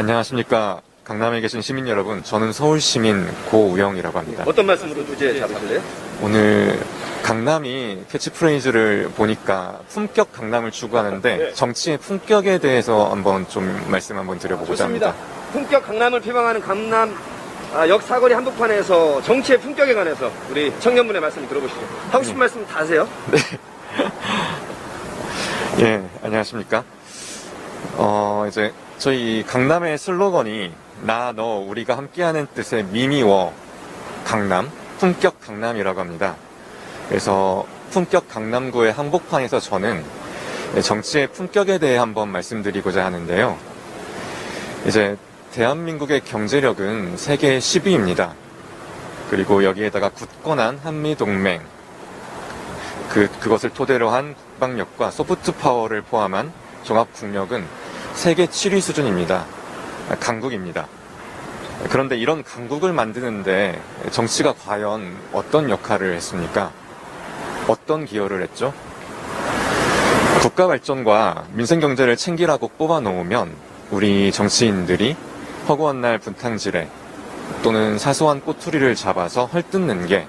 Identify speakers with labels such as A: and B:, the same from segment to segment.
A: 안녕하십니까. 강남에 계신 시민 여러분. 저는 서울 시민 고우영이라고 합니다.
B: 어떤 말씀으로 주제 잡으실래요?
A: 오늘 강남이 캐치프레이즈를 보니까 품격 강남을 추구하는데
B: 네.
A: 정치의 품격에 대해서 한번 좀 말씀 한번 드려보고자
B: 좋습니다.
A: 합니다.
B: 품격 강남을 표방하는 강남 아, 역 사거리 한복판에서 정치의 품격에 관해서 우리 청년분의 말씀 들어보시죠. 하고 싶은 말씀 다 하세요.
A: 예, 안녕하십니까. 어, 이제 저희 강남의 슬로건이 나, 너, 우리가 함께하는 뜻의 미미워 강남, 품격 강남이라고 합니다. 그래서 품격 강남구의 한복판에서 저는 정치의 품격에 대해 한번 말씀드리고자 하는데요. 이제 대한민국의 경제력은 세계 10위입니다. 그리고 여기에다가 굳건한 한미 동맹, 그, 그것을 토대로 한 국방력과 소프트 파워를 포함한 종합 국력은 세계 7위 수준입니다. 아, 강국입니다. 그런데 이런 강국을 만드는데 정치가 과연 어떤 역할을 했습니까? 어떤 기여를 했죠? 국가 발전과 민생 경제를 챙기라고 뽑아 놓으면 우리 정치인들이 허구한 날 분탕질에 또는 사소한 꼬투리를 잡아서 헐뜯는 게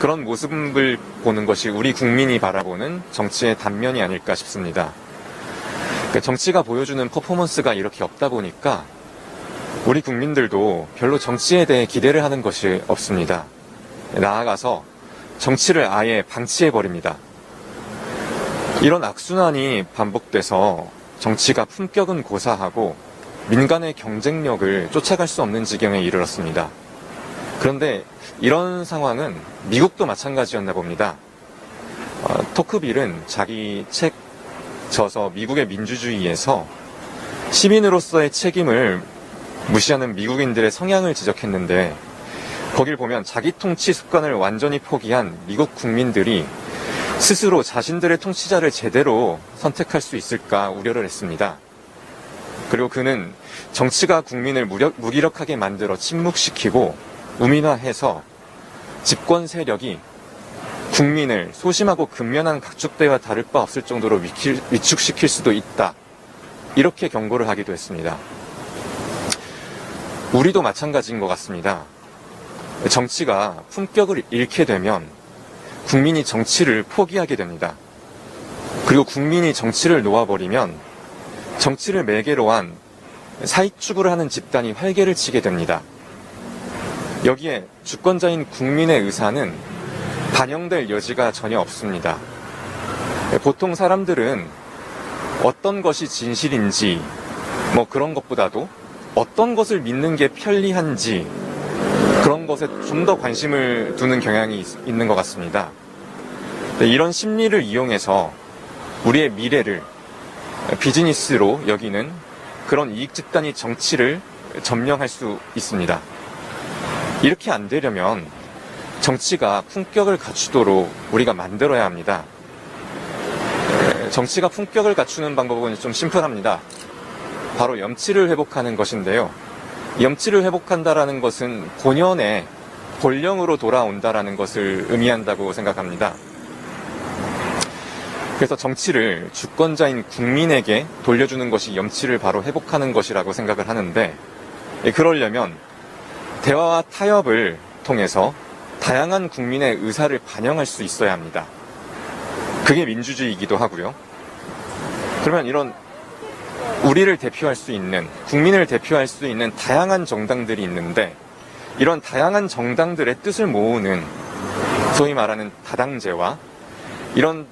A: 그런 모습을 보는 것이 우리 국민이 바라보는 정치의 단면이 아닐까 싶습니다. 그러니까 정치가 보여주는 퍼포먼스가 이렇게 없다 보니까 우리 국민들도 별로 정치에 대해 기대를 하는 것이 없습니다. 나아가서 정치를 아예 방치해버립니다. 이런 악순환이 반복돼서 정치가 품격은 고사하고 민간의 경쟁력을 쫓아갈 수 없는 지경에 이르렀습니다. 그런데 이런 상황은 미국도 마찬가지였나 봅니다. 어, 토크빌은 자기 책 저서 미국의 민주주의에서 시민으로서의 책임을 무시하는 미국인들의 성향을 지적했는데 거길 보면 자기 통치 습관을 완전히 포기한 미국 국민들이 스스로 자신들의 통치자를 제대로 선택할 수 있을까 우려를 했습니다. 그리고 그는 정치가 국민을 무력, 무기력하게 만들어 침묵시키고 우민화해서 집권 세력이 국민을 소심하고 근면한 각축대와 다를 바 없을 정도로 위킬- 위축시킬 수도 있다. 이렇게 경고를 하기도 했습니다. 우리도 마찬가지인 것 같습니다. 정치가 품격을 잃게 되면 국민이 정치를 포기하게 됩니다. 그리고 국민이 정치를 놓아버리면 정치를 매개로 한 사익 추구를 하는 집단이 활개를 치게 됩니다. 여기에 주권자인 국민의 의사는 반영될 여지가 전혀 없습니다. 보통 사람들은 어떤 것이 진실인지 뭐 그런 것보다도 어떤 것을 믿는 게 편리한지 그런 것에 좀 더 관심을 두는 경향이 있- 있는 것 같습니다. 네, 이런 심리를 이용해서 우리의 미래를 비즈니스로 여기는 그런 이익 집단이 정치를 점령할 수 있습니다. 이렇게 안 되려면 정치가 품격을 갖추도록 우리가 만들어야 합니다. 에, 정치가 품격을 갖추는 방법은 좀 심플합니다. 바로 염치를 회복하는 것인데요. 염치를 회복한다라는 것은 본연의 본령으로 돌아온다라는 것을 의미한다고 생각합니다. 그래서 정치를 주권자인 국민에게 돌려주는 것이 염치를 바로 회복하는 것이라고 생각을 하는데, 예, 그러려면 대화와 타협을 통해서 다양한 국민의 의사를 반영할 수 있어야 합니다. 그게 민주주의이기도 하고요. 그러면 이런 우리를 대표할 수 있는, 국민을 대표할 수 있는 다양한 정당들이 있는데, 이런 다양한 정당들의 뜻을 모으는 소위 말하는 다당제와 이런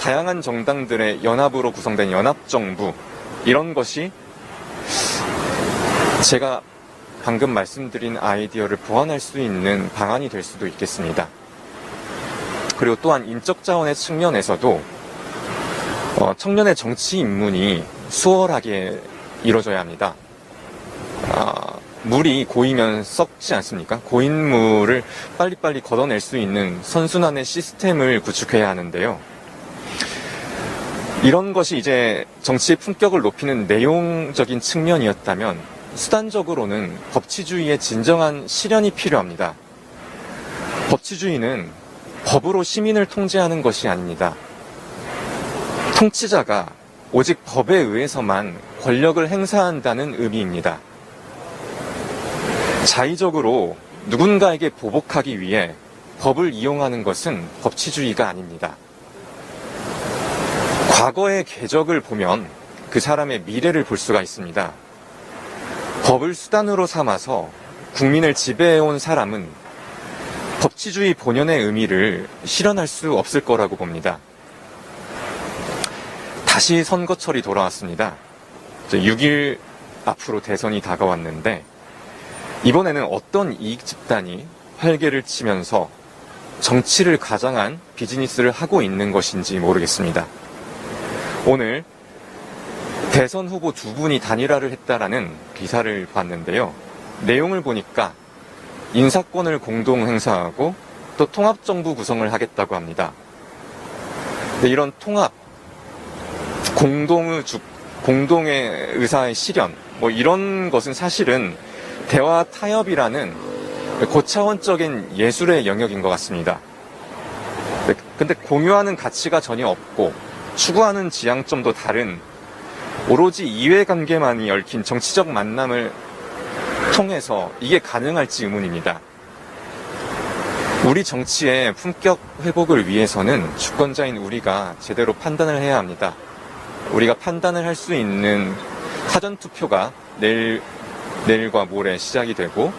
A: 다양한 정당들의 연합으로 구성된 연합정부, 이런 것이 제가 방금 말씀드린 아이디어를 보완할 수 있는 방안이 될 수도 있겠습니다. 그리고 또한 인적 자원의 측면에서도 어, 청년의 정치 입문이 수월하게 이루어져야 합니다. 아, 물이 고이면 썩지 않습니까? 고인 물을 빨리빨리 걷어낼 수 있는 선순환의 시스템을 구축해야 하는데요. 이런 것이 이제 정치의 품격을 높이는 내용적인 측면이었다면 수단적으로는 법치주의의 진정한 실현이 필요합니다. 법치주의는 법으로 시민을 통제하는 것이 아닙니다. 통치자가 오직 법에 의해서만 권력을 행사한다는 의미입니다. 자의적으로 누군가에게 보복하기 위해 법을 이용하는 것은 법치주의가 아닙니다. 과거의 궤적을 보면 그 사람의 미래를 볼 수가 있습니다. 법을 수단으로 삼아서 국민을 지배해온 사람은 법치주의 본연의 의미를 실현할 수 없을 거라고 봅니다. 다시 선거철이 돌아왔습니다. 6일 앞으로 대선이 다가왔는데 이번에는 어떤 이익 집단이 활개를 치면서 정치를 가장한 비즈니스를 하고 있는 것인지 모르겠습니다. 오늘 대선 후보 두 분이 단일화를 했다라는 기사를 봤는데요. 내용을 보니까 인사권을 공동 행사하고 또 통합정부 구성을 하겠다고 합니다. 이런 통합, 공동의 주, 공동의 의사의 실현, 뭐 이런 것은 사실은 대화 타협이라는 고차원적인 예술의 영역인 것 같습니다. 네, 근데 공유하는 가치가 전혀 없고 추구하는 지향점도 다른 오로지 이해관계만이 얽힌 정치적 만남을 통해서 이게 가능할지 의문입니다. 우리 정치의 품격 회복을 위해서는 주권자인 우리가 제대로 판단을 해야 합니다. 우리가 판단을 할 수 있는 사전 투표가 내일, 내일과 모레 시작이 되고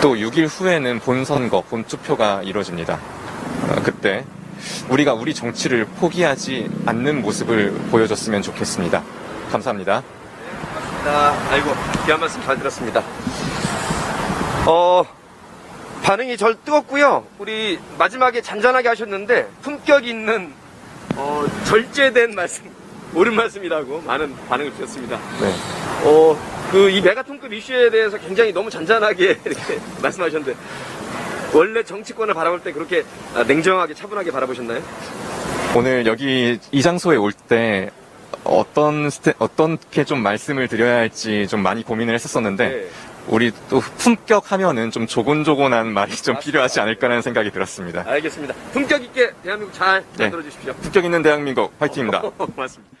A: 또 6일 후에는 본선거, 본투표가 이루어집니다. 어, 그때 우리가 우리 정치를 포기하지 않는 모습을 보여줬으면 좋겠습니다. 감사합니다.
B: 아, 아이고, 귀한 말씀 잘 들었습니다. 어, 반응이 절 뜨겁고요. 우리 마지막에 잔잔하게 하셨는데, 품격 있는, 어, 절제된 말씀, 옳은 말씀이라고 많은 반응을 주셨습니다.
A: 네.
B: 어, 그, 이 메가톤급 이슈에 대해서 굉장히 너무 잔잔하게 이렇게 말씀하셨는데, 원래 정치권을 바라볼 때 그렇게 아, 냉정하게 차분하게 바라보셨나요?
A: 오늘 여기 이 장소에 올 때 어떤 스테, 어떻게 좀 말씀을 드려야 할지 좀 많이 고민을 했었었는데
B: 네.
A: 우리 또 품격 하면은 좀 조곤조곤한 말이 좀. 필요하지 않을까라는 생각이 들었습니다.
B: 알겠습니다. 품격 있게 대한민국 잘
A: 네.
B: 만들어 주십시오.
A: 품격 있는 대한민국 화이팅입니다.
B: 고맙습니다.